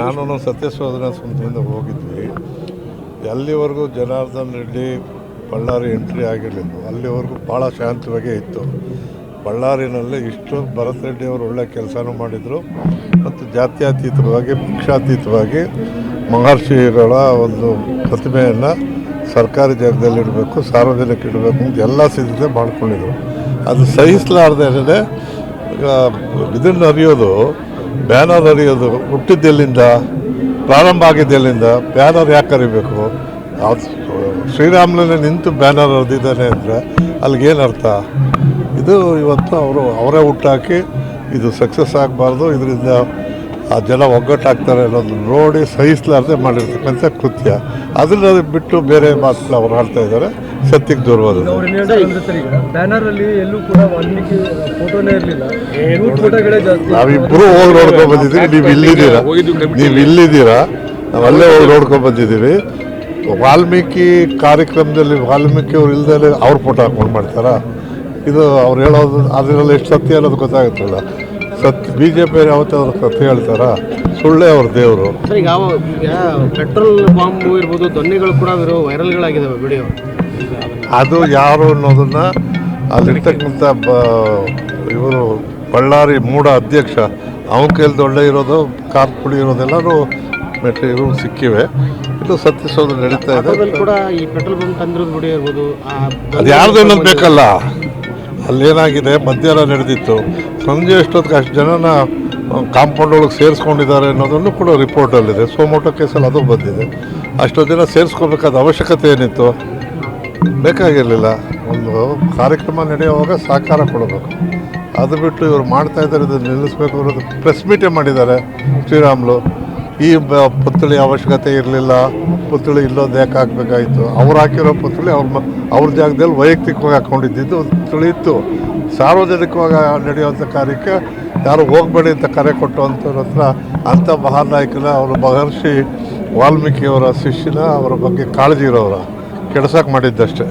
ನಾನು ಸತ್ಯಶೋಧನಾ ಸಂಸ್ಥೆಯಿಂದ ಹೋಗಿದ್ವಿ. ಅಲ್ಲಿವರೆಗೂ ಜನಾರ್ದನ್ ರೆಡ್ಡಿ ಬಳ್ಳಾರಿ ಎಂಟ್ರಿ ಆಗಿರಲಿಲ್ಲ. ಅಲ್ಲಿವರೆಗೂ ಭಾಳ ಶಾಂತವಾಗೇ ಇತ್ತು. ಬಳ್ಳಾರಿನಲ್ಲಿ ಇಷ್ಟು ಭರತ್ ರೆಡ್ಡಿ ಅವರು ಒಳ್ಳೆ ಕೆಲಸನೂ ಮಾಡಿದರು. ಮತ್ತು ಜಾತ್ಯತೀತವಾಗಿ, ಪಕ್ಷಾತೀತವಾಗಿ ಮಹರ್ಷಿಗಳ ಒಂದು ಪ್ರತಿಮೆಯನ್ನು ಸರ್ಕಾರಿ ಜಾಗದಲ್ಲಿ ಇಡಬೇಕು, ಸಾರ್ವಜನಿಕ ಇಡಬೇಕು ಅಂತ ಎಲ್ಲ ಸಿದ್ಧತೆ ಮಾಡ್ಕೊಂಡಿದ್ರು. ಅದು ಸಹಿಸಲಾರ್ದೇ ಇದನ್ನು ಅರಿಯೋದು ಬ್ಯಾನರ್ ಅರಿಯೋದು ಹುಟ್ಟಿದ್ದೆಲ್ಲಿಂದ, ಪ್ರಾರಂಭ ಆಗಿದ್ದೆಲ್ಲಿಂದ ಬ್ಯಾನರ್ ಯಾಕೆ ಕರಿಬೇಕು ಅದು ಶ್ರೀರಾಮನೇ ನಿಂತು ಬ್ಯಾನರ್ ಅರ್ದಿದ್ದಾನೆ ಅಂದರೆ ಅಲ್ಲಿಗೇನು ಅರ್ಥ? ಇದು ಇವತ್ತು ಅವರು ಅವರೇ ಹುಟ್ಟಾಕಿ ಇದು ಸಕ್ಸಸ್ ಆಗಬಾರ್ದು, ಇದರಿಂದ ಆ ಜನ ಒಗ್ಗಟ್ಟಾಗ್ತಾರೆ ಅನ್ನೋದು ನೋಡಿ ಸಹಿಸಲಾರ್ದೆ ಮಾಡಿರ್ತಕ್ಕಂಥ ಕೃತ್ಯ. ಅದನ್ನ ಬಿಟ್ಟು ಬೇರೆ ಮಾತನ್ನ ಅವ್ರು ಆಡ್ತಾ ಇದ್ದಾರೆ. ಸತ್ಯಕ್ಕೆ ದೂರವಾದ ಬ್ಯಾನರಲ್ಲಿ ಎಲ್ಲೂ ಕೂಡ ವಾಲ್ಮೀಕಿ ಫೋಟೋನೇ ಇರಲಿಲ್ಲ. ಫೋಟೋಗಳೇ ಜಾಸ್ತಿ ನಾವಿಬ್ಬರು ಹೋಗಿ ನೋಡ್ಕೊಂಡ್ ಬಂದಿದ್ದೀವಿ ನೀವು ಇಲ್ಲಿದ್ದೀರಾ ನೀವು ಇಲ್ಲಿದ್ದೀರಾ ನಾವು ಅಲ್ಲೇ ಹೋಗಿ ನೋಡ್ಕೊಂಡ್ ಬಂದಿದ್ದೀವಿ. ವಾಲ್ಮೀಕಿ ಕಾರ್ಯಕ್ರಮದಲ್ಲಿ ವಾಲ್ಮೀಕಿ ಅವ್ರು ಇಲ್ದೇ ಅವ್ರ ಫೋಟೋ ಹಾಕೊಂಡು ಮಾಡ್ತಾರಾ? ಇದು ಅವ್ರು ಹೇಳೋದು ಅದರಲ್ಲಿ ಎಷ್ಟು ಸತ್ಯ ಅನ್ನೋದು ಗೊತ್ತಾಗುತ್ತಲ್ಲ. ಸತ್ಯ ಬಿ ಜೆ ಪಿ ಯಾವತ್ತಾದ್ರು ಸತ್ಯ ಹೇಳ್ತಾರಾ? ಸುಳ್ಳೇ ಅವ್ರ ದೇವರು. ಈಗ ಪೆಟ್ರೋಲ್ ಬಾಂಬ್ ಇರ್ಬೋದು ದೊನ್ನೆಗಳು ಕೂಡ ಇರೋ ವೈರಲ್ಗಳಾಗಿದ್ದಾವೆ ವಿಡಿಯೋ ಅದು ಯಾರು ಅನ್ನೋದನ್ನ ಅಲ್ಲಿರ್ತಕ್ಕಂಥ ಬ ಇವರು ಬಳ್ಳಾರಿ ಮೂಡ ಅಧ್ಯಕ್ಷ ಅವನ ಕೈಲಿ ದೊಡ್ಡ ಇರೋದು ಕಾರ್ಪುಡಿ ಇರೋದೆಲ್ಲರೂ ಮೆಟೀರಿಯಲ್ ಸಿಕ್ಕಿವೆ. ಇದು ಸತ್ಯಶೋಧ ನಡೀತಾ ಇದೆ. ಕೂಡ ಈ ಪೆಟ್ರೋಲ್ ಬಂಕ್ ತಂದಿರೋದು ವಿಡಿಯೋ ಇರ್ಬೋದು. ಅದು ಯಾರ್ದು ಅನ್ನೋದು ಬೇಕಲ್ಲ. ಅಲ್ಲೇನಾಗಿದೆ? ಮಧ್ಯಾಹ್ನ ನಡೆದಿತ್ತು. ಸಂಜೆ ಎಷ್ಟೊತ್ತಿಗೆ ಅಷ್ಟು ಜನನ ಕಾಂಪೌಂಡ್ ಒಳಗೆ ಸೇರಿಸ್ಕೊಂಡಿದ್ದಾರೆ ಅನ್ನೋದನ್ನು ಕೂಡ ರಿಪೋರ್ಟಲ್ಲಿದೆ ಸೋಮೋಟೋ ಕೇಸಲ್ಲಿ ಅದು ಬಂದಿದೆ. ಅಷ್ಟೊಂದು ಜನ ಸೇರಿಸ್ಕೋಬೇಕಾದ ಅವಶ್ಯಕತೆ ಏನಿತ್ತು? ಬೇಕಾಗಿರಲಿಲ್ಲ. ಒಂದು ಕಾರ್ಯಕ್ರಮ ನಡೆಯುವಾಗ ಸಹಕಾರ ಕೊಡಬೇಕು. ಅದು ಬಿಟ್ಟು ಇವರು ಮಾಡ್ತಾ ಇದ್ದಾರೆ, ಇದನ್ನು ನಿಲ್ಲಿಸಬೇಕು ಅನ್ನೋದು ಪ್ರೆಸ್ ಮೀಟೇ ಮಾಡಿದ್ದಾರೆ ಶ್ರೀರಾಮ್ಲು. ಈ ಪುತ್ಥಳಿ ಅವಶ್ಯಕತೆ ಇರಲಿಲ್ಲ. ಪುತ್ಥಳಿ ಇಲ್ಲೋದು ಯಾಕೆ ಹಾಕಬೇಕಾಯಿತು ಅವ್ರು ಹಾಕಿರೋ ಪುತ್ಥಳಿ ಅವ್ರ ಅವ್ರ ಜಾಗದಲ್ಲಿ ವೈಯಕ್ತಿಕವಾಗಿ ಹಾಕ್ಕೊಂಡಿದ್ದು ಇತ್ತು. ಸಾರ್ವಜನಿಕವಾಗಿ ನಡೆಯುವಂಥ ಕಾರ್ಯಕ್ಕೆ ಯಾರು ಹೋಗಬೇಡಿ ಅಂತ ಕರೆ ಕೊಟ್ಟು ಅಂಥವ್ರ ಹತ್ರ ಅಂಥ ಮಹಾನ್ ನಾಯಕನ ಅವರು ಮಹರ್ಷಿ ವಾಲ್ಮೀಕಿಯವರ ಶಿಷ್ಯನ ಅವರ ಬಗ್ಗೆ ಕಾಳಜಿ ಇರೋರ ಕೆಡ್ಸಕ್ಕೆ ಮಾಡಿದ್ದಷ್ಟೇ.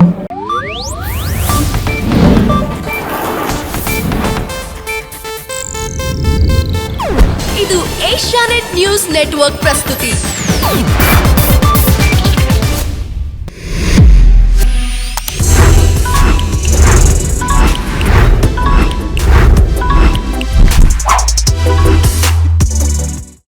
ಇದು ಏಷ್ಯಾನೆಟ್ ನ್ಯೂಸ್ ನೆಟ್ವರ್ಕ್ ಪ್ರಸ್ತುತಿ.